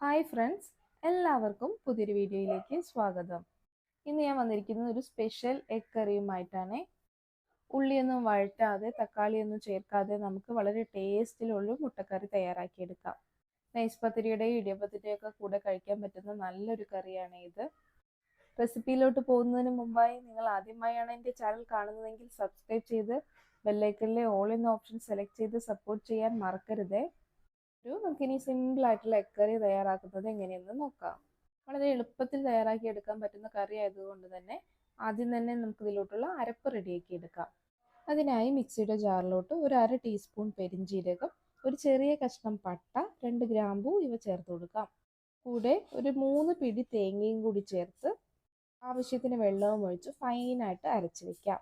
Hi friends എല്ലാവർക്കും പുതിയൊരു വീഡിയോയിലേക്ക് സ്വാഗതം. ഇന്ന് ഞാൻ വന്നിരിക്കുന്നത് ഒരു സ്പെഷ്യൽ എഗ് കറിയുമായിട്ടാണ് ഉള്ളിയൊന്നും വഴറ്റാതെ തക്കാളിയൊന്നും ചേർക്കാതെ നമുക്ക് വളരെ ടേസ്റ്റിലുള്ള മുട്ടക്കറി തയ്യാറാക്കിയെടുക്കാം. നൈസ് പത്തിരിയുടെയും ഇടിയപ്പത്തിന്റെയും ഒക്കെ കൂടെ കഴിക്കാൻ പറ്റുന്ന നല്ലൊരു കറിയാണ് ഇത്. റെസിപ്പിയിലോട്ട് പോകുന്നതിന് മുമ്പായി നിങ്ങൾ ആദ്യമായാണ് എന്റെ ചാനൽ കാണുന്നതെങ്കിൽ സബ്സ്ക്രൈബ് ചെയ്ത് ബെല്ലൈക്കണിലെ ഓൾ എന്ന ഓപ്ഷൻ സെലക്ട് ചെയ്ത് സപ്പോർട്ട് ചെയ്യാൻ മറക്കരുതേ. ഒരു നമുക്കിനി സിമ്പിളായിട്ടുള്ള എഗ് കറി തയ്യാറാക്കുന്നത് എങ്ങനെയെന്ന് നോക്കാം. വളരെ എളുപ്പത്തിൽ തയ്യാറാക്കി എടുക്കാൻ പറ്റുന്ന കറി ആയതുകൊണ്ട് തന്നെ ആദ്യം തന്നെ നമുക്ക് ഇതിലോട്ടുള്ള അരപ്പ് റെഡിയാക്കി എടുക്കാം. അതിനായി മിക്സിയുടെ ജാറിലോട്ട് ഒരു അര ടീസ്പൂൺ പെരിഞ്ജീരകം ഒരു ചെറിയ കഷ്ണം പട്ട രണ്ട് ഗ്രാമ്പൂ ഇവ ചേർത്ത് കൊടുക്കാം. കൂടെ ഒരു മൂന്ന് പിടി തേങ്ങയും കൂടി ചേർത്ത് ആവശ്യത്തിന് വെള്ളവും ഒഴിച്ച് ഫൈനായിട്ട് അരച്ച് വെക്കാം.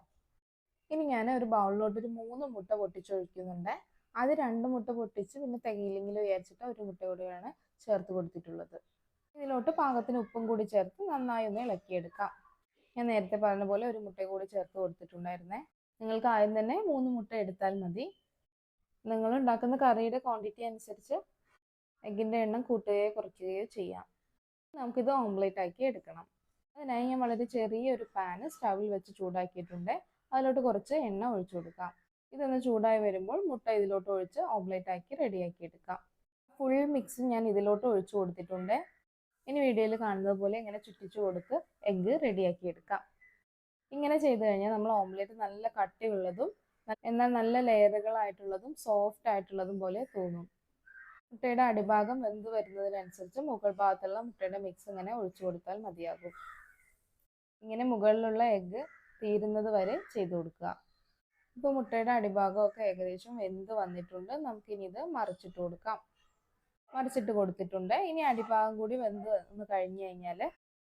ഇനി ഞാൻ ഒരു ബൗളിലോട്ട് ഒരു മൂന്ന് മുട്ട പൊട്ടിച്ചൊഴിക്കുന്നുണ്ട്. അത് രണ്ട് മുട്ട പൊട്ടിച്ച് പിന്നെ തികയില്ലെങ്കിൽ വിചാരിച്ചിട്ട് ഒരു മുട്ട കൂടിയാണ് ചേർത്ത് കൊടുത്തിട്ടുള്ളത്. ഇതിലോട്ട് പാകത്തിന് ഉപ്പും കൂടി ചേർത്ത് നന്നായി ഒന്ന് ഇളക്കിയെടുക്കാം. ഞാൻ നേരത്തെ പറഞ്ഞ പോലെ ഒരു മുട്ട കൂടി ചേർത്ത് കൊടുത്തിട്ടുണ്ടായിരുന്നേ. നിങ്ങൾക്ക് ആദ്യം തന്നെ മൂന്ന് മുട്ട എടുത്താൽ മതി. നിങ്ങൾ ഉണ്ടാക്കുന്ന കറിയുടെ ക്വാണ്ടിറ്റി അനുസരിച്ച് എഗ്ഗിന്റെ എണ്ണം കൂട്ടുകയോ കുറയ്ക്കുകയോ ചെയ്യാം. നമുക്കിത് ഓംലേറ്റ് ആക്കി എടുക്കണം. അതിനായി ഞാൻ വളരെ ചെറിയൊരു പാന് സ്റ്റവിൽ വെച്ച് ചൂടാക്കിയിട്ടുണ്ട്. അതിലോട്ട് കുറച്ച് എണ്ണ ഒഴിച്ചു കൊടുക്കാം. ഇതൊന്ന് ചൂടായി വരുമ്പോൾ മുട്ട ഇതിലോട്ട് ഒഴിച്ച് ഓംലെറ്റ് ആക്കി റെഡിയാക്കി എടുക്കാം. ഫുൾ മിക്സ് ഞാൻ ഇതിലോട്ട് ഒഴിച്ചു കൊടുത്തിട്ടുണ്ട്. ഇനി വീഡിയോയിൽ കാണുന്നത് പോലെ ഇങ്ങനെ ചുറ്റിച്ചു കൊടുത്ത് എഗ്ഗ് റെഡിയാക്കി എടുക്കാം. ഇങ്ങനെ ചെയ്തു കഴിഞ്ഞാൽ നമ്മൾ ഓംലെറ്റ് നല്ല കട്ടിയുള്ളതും എന്നാൽ നല്ല ലെയറുകളായിട്ടുള്ളതും സോഫ്റ്റ് ആയിട്ടുള്ളതും പോലെ തോന്നും. മുട്ടയുടെ അടിഭാഗം വെന്ത് വരുന്നതിനനുസരിച്ച് മുകൾ ഭാഗത്തുള്ള മുട്ടയുടെ മിക്സ് ഇങ്ങനെ ഒഴിച്ചു കൊടുത്താൽ മതിയാകും. ഇങ്ങനെ മുകളിലുള്ള എഗ്ഗ് തീരുന്നത് വരെ ചെയ്തു കൊടുക്കുക. ഇപ്പോൾ മുട്ടയുടെ അടിഭാഗമൊക്കെ ഏകദേശം വെന്ത് വന്നിട്ടുണ്ട്. നമുക്കിനി ഇത് മറിച്ചിട്ട് കൊടുക്കാം. മറിച്ചിട്ട് കൊടുത്തിട്ടുണ്ട്. ഇനി അടിഭാഗം കൂടി വെന്ത് ഒന്ന് കഴിഞ്ഞു കഴിഞ്ഞാൽ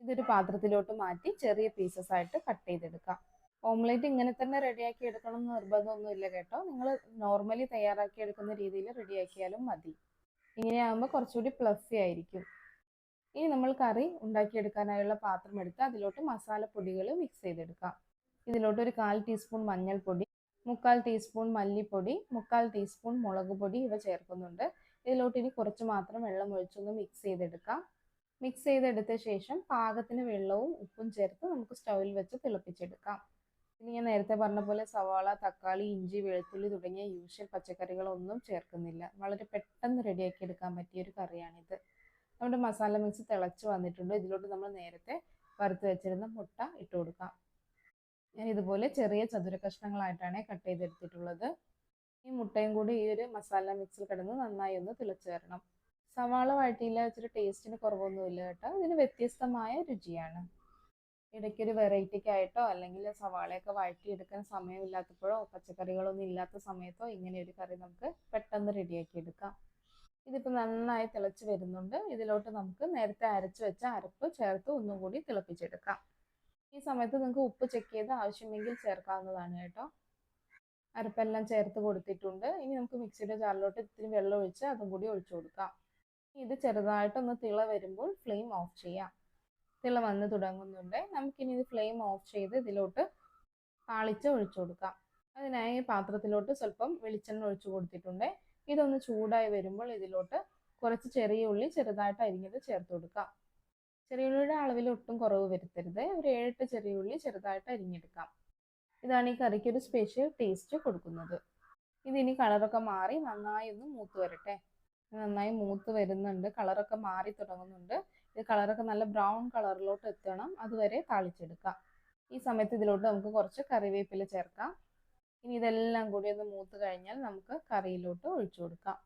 ഇതൊരു പാത്രത്തിലോട്ട് മാറ്റി ചെറിയ പീസസ് ആയിട്ട് കട്ട് ചെയ്തെടുക്കാം. ഓംലേറ്റ് ഇങ്ങനെ തന്നെ റെഡിയാക്കി എടുക്കണം എന്ന് നിർബന്ധമൊന്നുമില്ല കേട്ടോ. നിങ്ങൾ നോർമലി തയ്യാറാക്കി എടുക്കുന്ന രീതിയിൽ റെഡിയാക്കിയാലും മതി. ഇങ്ങനെയാകുമ്പോൾ കുറച്ചുകൂടി പ്ലഫി ആയിരിക്കും. ഇനി നമ്മൾ കറി ഉണ്ടാക്കിയെടുക്കാനായുള്ള പാത്രം എടുത്ത് അതിലോട്ട് മസാലപ്പൊടികൾ മിക്സ് ചെയ്തെടുക്കാം. ഇതിലോട്ട് ഒരു കാൽ ടീസ്പൂൺ മഞ്ഞൾപ്പൊടി മുക്കാൽ ടീസ്പൂൺ മല്ലിപ്പൊടി മുക്കാൽ ടീസ്പൂൺ മുളക് പൊടി ഇവ ചേർക്കുന്നുണ്ട്. ഇതിലോട്ട് ഇനി കുറച്ച് മാത്രം വെള്ളം ഒഴിച്ചൊന്ന് മിക്സ് ചെയ്തെടുക്കാം. മിക്സ് ചെയ്തെടുത്ത ശേഷം പാകത്തിന് വെള്ളവും ഉപ്പും ചേർത്ത് നമുക്ക് സ്റ്റൗവിൽ വെച്ച് തിളപ്പിച്ചെടുക്കാം. ഇനി ഞാൻ നേരത്തെ പറഞ്ഞ പോലെ സവാള തക്കാളി ഇഞ്ചി വെളുത്തുള്ളി തുടങ്ങിയ യൂഷ്വൽ പച്ചക്കറികളൊന്നും ചേർക്കുന്നില്ല. വളരെ പെട്ടെന്ന് റെഡിയാക്കി എടുക്കാൻ പറ്റിയ ഒരു കറിയാണിത്. നമ്മുടെ മസാല മിക്സ് തിളച്ച് വന്നിട്ടുണ്ട്. ഇതിലോട്ട് നമ്മൾ നേരത്തെ വറുത്ത് വെച്ചിരുന്ന മുട്ട ഇട്ട് കൊടുക്കാം. ഞാൻ ഇതുപോലെ ചെറിയ ചതുര കഷ്ണങ്ങളായിട്ടാണ് കട്ട് ചെയ്തെടുത്തിട്ടുള്ളത്. ഈ മുട്ടയും കൂടി ഈ ഒരു മസാല മിക്സിൽ കിടന്ന് നന്നായി ഒന്ന് തിളച്ചു വരണം സവാള വഴറ്റിയില്ല ഇച്ചിരി ടേസ്റ്റിന് കുറവൊന്നുമില്ല കേട്ടോ. ഇതിന് വ്യത്യസ്തമായ രുചിയാണ്. ഇടയ്ക്കൊരു വെറൈറ്റിക്കായിട്ടോ അല്ലെങ്കിൽ സവാളയൊക്കെ വഴറ്റിയെടുക്കാൻ സമയമില്ലാത്തപ്പോഴോ പച്ചക്കറികളൊന്നും ഇല്ലാത്ത സമയത്തോ ഇങ്ങനെ ഒരു കറി നമുക്ക് പെട്ടെന്ന് റെഡിയാക്കി എടുക്കാം ഇതിപ്പോൾ നന്നായി തിളച്ച് വരുന്നുണ്ട്. ഇതിലോട്ട് നമുക്ക് നേരത്തെ അരച്ച് വെച്ച അരപ്പ് ചേർത്ത് ഒന്നും കൂടി തിളപ്പിച്ചെടുക്കാം. ഈ സമയത്ത് നിങ്ങൾക്ക് ഉപ്പ് ചെക്ക് ചെയ്ത് ആവശ്യമെങ്കിൽ ചേർക്കാവുന്നതാണ് കേട്ടോ. അരപ്പെല്ലാം ചേർത്ത് കൊടുത്തിട്ടുണ്ട്. ഇനി നമുക്ക് മിക്സിയുടെ ജാറിലോട്ട് ഇത്തിരി വെള്ളം ഒഴിച്ച് അതും കൂടി ഒഴിച്ചു കൊടുക്കാം. ഇത് ചെറുതായിട്ടൊന്ന് തിള വരുമ്പോൾ ഫ്ലെയിം ഓഫ് ചെയ്യാം. തിള വന്ന് തുടങ്ങുന്നുണ്ട്. നമുക്കിനി ഇത് ഫ്ലെയിം ഓഫ് ചെയ്ത് ഇതിലോട്ട് താളിച്ച് ഒഴിച്ചു കൊടുക്കാം. അതിനായി പാത്രത്തിലോട്ട് സ്വല്പം വെളിച്ചെണ്ണ ഒഴിച്ചു കൊടുത്തിട്ടുണ്ട്. ഇതൊന്ന് ചൂടായി വരുമ്പോൾ ഇതിലോട്ട് കുറച്ച് ചെറിയ ഉള്ളി ചെറുതായിട്ട് അരിഞ്ഞത് ചേർത്ത് കൊടുക്കാം. ചെറിയ ഉള്ളിയുടെ അളവിൽ ഒട്ടും കുറവ് വരുത്തരുത്. ഒരു ഏഴെട്ട് ചെറിയുള്ളി ചെറുതായിട്ട് അരിഞ്ഞെടുക്കാം. ഇതാണ് ഈ കറിക്ക് ഒരു സ്പെഷ്യൽ ടേസ്റ്റ് കൊടുക്കുന്നത്. ഇതിനി കളറൊക്കെ മാറി നന്നായി ഒന്ന് മൂത്ത് വരട്ടെ. നന്നായി മൂത്ത് വരുന്നുണ്ട്. കളറൊക്കെ മാറി തുടങ്ങുന്നുണ്ട്. ഇത് കളറൊക്കെ നല്ല ബ്രൗൺ കളറിലോട്ട് എത്തണം. അതുവരെ താളിച്ചെടുക്കാം. ഈ സമയത്ത് ഇതിലോട്ട് നമുക്ക് കുറച്ച് കറിവേപ്പില ചേർക്കാം. ഇനി ഇതെല്ലാം കൂടി ഒന്ന് മൂത്ത് കഴിഞ്ഞാൽ നമുക്ക് കറിയിലോട്ട് ഒഴിച്ചു കൊടുക്കാം.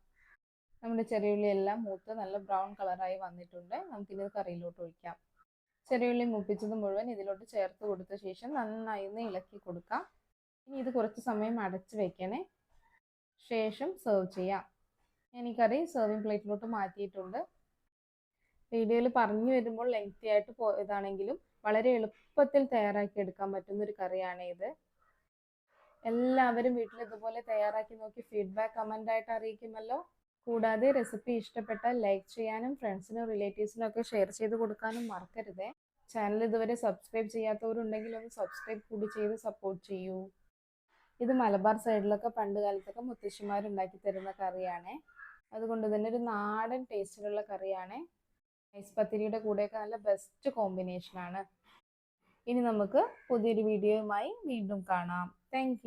നമ്മുടെ ചെറിയുള്ളി എല്ലാം മൂത്ത് നല്ല ബ്രൗൺ കളറായി വന്നിട്ടുണ്ട്. നമുക്കിത് കറിയിലോട്ട് ഒഴിക്കാം. ചെറിയുള്ളി മുപ്പിച്ചത് മുഴുവൻ ഇതിലോട്ട് ചേർത്ത് കൊടുത്ത ശേഷം നന്നായി ഒന്ന് ഇളക്കി കൊടുക്കാം. ഇനി ഇത് കുറച്ച് സമയം അടച്ച് വെക്കണേ. ശേഷം സെർവ് ചെയ്യാം. ഞാൻ ഈ കറി സെർവിങ് പ്ലേറ്റിലോട്ട് മാറ്റിയിട്ടുണ്ട്. വീഡിയോയിൽ പറഞ്ഞു വരുമ്പോൾ ലെങ്തി ആയിട്ട് പോയതാണെങ്കിലും വളരെ എളുപ്പത്തിൽ തയ്യാറാക്കി എടുക്കാൻ പറ്റുന്ന ഒരു കറിയാണ് ഇത്. എല്ലാവരും വീട്ടിൽ ഇതുപോലെ തയ്യാറാക്കി നോക്കി ഫീഡ്ബാക്ക് കമന്റ് ആയിട്ട് അറിയിക്കുമല്ലോ. കൂടാതെ റെസിപ്പി ഇഷ്ടപ്പെട്ടാൽ ലൈക്ക് ചെയ്യാനും ഫ്രണ്ട്സിനും റിലേറ്റീവ്സിനും ഒക്കെ ഷെയർ ചെയ്ത് കൊടുക്കാനും മറക്കരുത്. ചാനൽ ഇതുവരെ സബ്സ്ക്രൈബ് ചെയ്യാത്തവരുണ്ടെങ്കിൽ ഒന്ന് സബ്സ്ക്രൈബ് കൂടി ചെയ്ത് സപ്പോർട്ട് ചെയ്യൂ. ഇത് മലബാർ സൈഡിലൊക്കെ പണ്ട് കാലത്തൊക്കെ മുത്തശ്ശിമാർ ഉണ്ടാക്കി തരുന്ന കറിയാണ്. അതുകൊണ്ട് തന്നെ ഒരു നാടൻ ടേസ്റ്റിലുള്ള കറിയാണ്. ഐസ് പത്തിരിയുടെ കൂടെയൊക്കെ നല്ല ബെസ്റ്റ് കോമ്പിനേഷനാണ് ഇനി നമുക്ക് പുതിയൊരു വീഡിയോയുമായി വീണ്ടും കാണാം. താങ്ക്